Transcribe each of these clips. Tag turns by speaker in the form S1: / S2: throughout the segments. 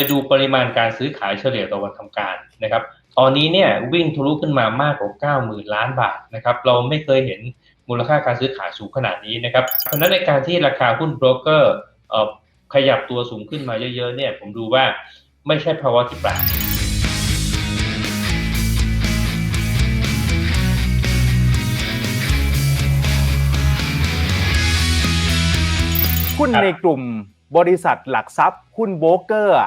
S1: ไปดูปริมาณการซื้อขายเฉลี่ยต่อวันทำการนะครับ ตอนนี้เนี่ยวิ่งทะลุขึ้นมามากกว่า 90,000 ล้านบาทนะครับ เราไม่เคยเห็นมูลค่าการซื้อขายสูงขนาดนี้นะครับ เพราะฉะนั้นในการที่ราคาหุ้นโบรกเกอร์ขยับตัวสูงขึ้นมาเยอะๆเนี่ยผมดูว่าไม่ใช่ภาวะที่แปลก
S2: หุ้นในกลุ่มบริษัทหลักทรัพย์หุ้นโบรกเกอร์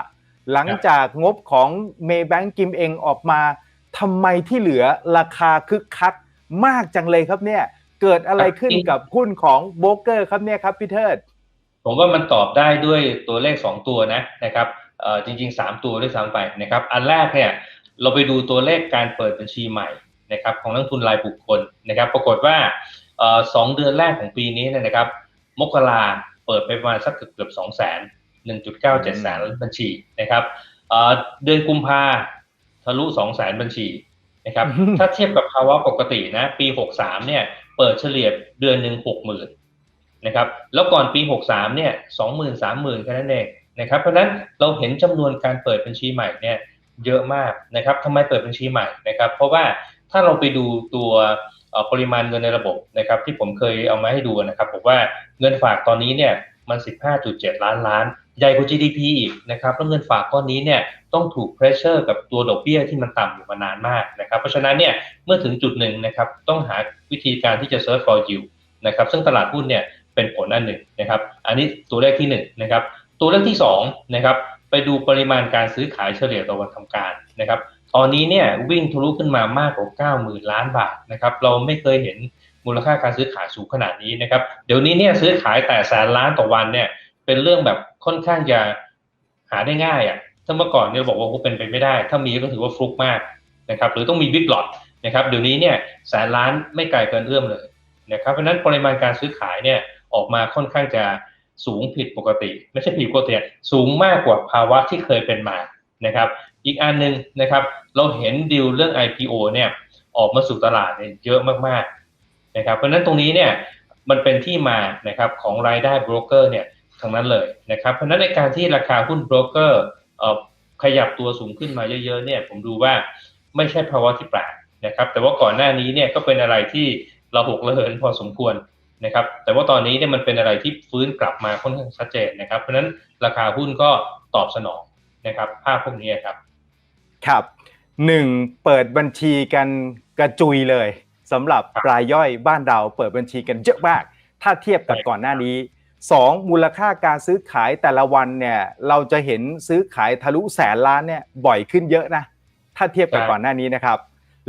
S2: หลังจากงบของเมย์แบงกิมเองออกมาทำไมที่เหลือราคาคึกคักมากจังเลยครับเนี่ย เกิดอะไรขึ้นกับหุ้นของโบรกเกอร์ครับเนี่ยครับพี่เทิด
S1: ผมว่ามันตอบได้ด้วยตัวเลข 2 ตัวนะนะครับจริง ๆ 3 ตัวด้วยซ้ำไปนะครับอันแรกเนี่ยเราไปดูตัวเลขการเปิดบัญชีใหม่นะครับของนักทุนรายบุคคลนะครับ ปรากฏว่าสองเดือนแรกของปีนี้นยนะครับ มกราเปิดไปประมาณสักเกือบสองแสน หนึ่งจุดเก้าเจ็ดแสนบัญชีนะครับเอ่อเดือนกุมภาทะลุสองแสนบัญชีนะครับ
S2: อืม
S1: ถ้าเทียบกับภาวะปกตินะ ปีหกสามเนี่ย เปิดเฉลี่ยเดือนหนึ่งหกหมื่นนะครับ แล้วก่อนปี 63 เนี่ย 20,000 30,000แค่นั้นเองนะครับ เพราะฉะนั้นเราเห็นจำนวนการเปิดบัญชีใหม่เนี่ยเยอะมากนะครับทำไมเปิดบัญชีใหม่นะครับ เพราะว่าถ้าเราไปดูตัวเอ่อปริมาณเงินในระบบนะครับ ที่ผมเคยเอามาให้ดูนะครับบอกว่าเงินฝากตอนนี้เนี่ยมัน 15.7 ล้านล้าน ใหญ่กว่า GDP อีกนะครับแล้วเงินฝากก้อนนี้เนี่ยต้องถูกเพรสเชอร์กับตัวดอกเบี้ยที่มันต่ำอยู่มานานมากนะครับ เพราะฉะนั้นเนี่ยเมื่อถึงจุดหนึ่งนะครับต้องหาวิธีการที่จะ search for yield นะครับซึ่งตลาดหุ้นเนี่ยเป็นผลอันหนึ่งนะครับ อันนี้ตัวเลขที่หนึ่งนะครับ ตัวเลขที่สองนะครับไปดูปริมาณการซื้อขายเฉลี่ยต่อวันทำการนะครับ ตอนนี้เนี่ยวิ่งทะลุขึ้นมามากกว่า 90,000 ล้านบาทนะครับเราไม่เคยเห็นมูลค่าการซื้อขายสูงขนาดนี้นะครับ เดี๋ยวนี้เนี่ยซื้อขายแต่แสนล้านต่อวันเนี่ย เป็นเรื่องแบบค่อนข้างจะหาได้ง่ายอะ่ะถ้าเมื่อก่อนเนี่ยบอกว่าโอ้เป็นไปไม่ได้ ถ้ามีก็ถือว่าฟลุกมากนะครับ หรือต้องมีบิ๊กหลอตนะครับเดี๋ยวนี้เนี่ยแสนล้านไม่ไกลเกินเอื้อมเลยนะครับเพราะนั้นปริมาณการซื้อขายเนี่ยออกมาค่อนข้างจะสูงผิดปกติ ไม่ใช่ผิดปกติสูงมากกว่าภาวะที่เคยเป็นมานะครับ อีกอันหนึ่งนะครับเราเห็นดีลเรื่อง IPO เนี่ยออกมาสู่ตลาดเนี่ยเยอะมากๆนะครับเพราะฉะนั้นตรงนี้เนี่ยมันเป็นที่มานะครับของรายได้โบรกเกอร์เนี่ย ทั้งนั้นเลยนะครับเพราะฉะนั้นในการที่ราคาหุ้นโบรกเกอร์เอ่อขยับตัวสูงขึ้นมาเยอะๆเนี่ยผมดูว่าไม่ใช่ภาวะที่แปลกนะครับแต่ว่าก่อนหน้านี้เนี่ยก็เป็นอะไรที่เราหกระเหินพอสมควรนะครับแต่ว่าตอนนี้เนี่ยมันเป็นอะไรที่ฟื้นกลับมาค่อนข้างชัดเจนนะครับ เพราะฉะนั้นราคาหุ้นก็ตอบสนองนะครับภาพพวกนี้ครับ
S2: ครับหนึ่งเปิดบัญชีกันกระจุยเลยสำหรับ
S1: ครับ
S2: รายย่อยบ้านเราเปิดบัญชีกันเยอะมาก ถ้าเทียบกับ
S1: ใช่
S2: ก่อนหน้านี้ สองมูลค่าการซื้อขายแต่ละวันเนี่ยเราจะเห็นซื้อขายทะลุแสนล้านเนี่ยบ่อยขึ้นเยอะนะถ้าเทียบกับก่อนหน้านี้นะครับ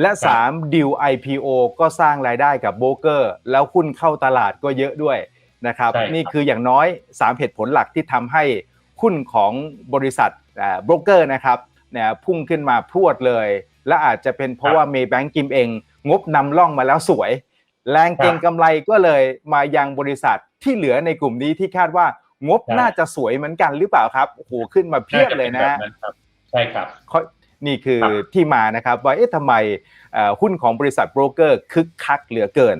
S2: และ 3ดิว IPO ก็สร้างรายได้กับโบรกเกอร์ แล้วหุ้นเข้าตลาดก็เยอะด้วยนะครับ
S1: ใช่ครับ
S2: นี่คืออย่างน้อย 3 เหตุผลหลักที่ทำให้หุ้นของบริษัทโบรกเกอร์นะครับเนี่ยพุ่งขึ้นมาพรวดเลย และอาจจะเป็นเพราะว่าเมย์แบงกิมเอง งบนำล่องมาแล้วสวย แรงเก็งกำไรก็เลยมายังบริษัทที่เหลือในกลุ่มนี้ที่คาดว่างบน่าจะสวยเหมือนกันหรือเปล่าครับโอ้โหขึ้นมาเพียบเลยนะา
S1: จป็แบบครับใช่ครับ
S2: ข้อนี่คือ
S1: ครับ
S2: ที่มานะครับว่าเอ๊ะทำไมเอ่อหุ้นของบริษัทโบรกเกอร์คึกคักเหลือเกิน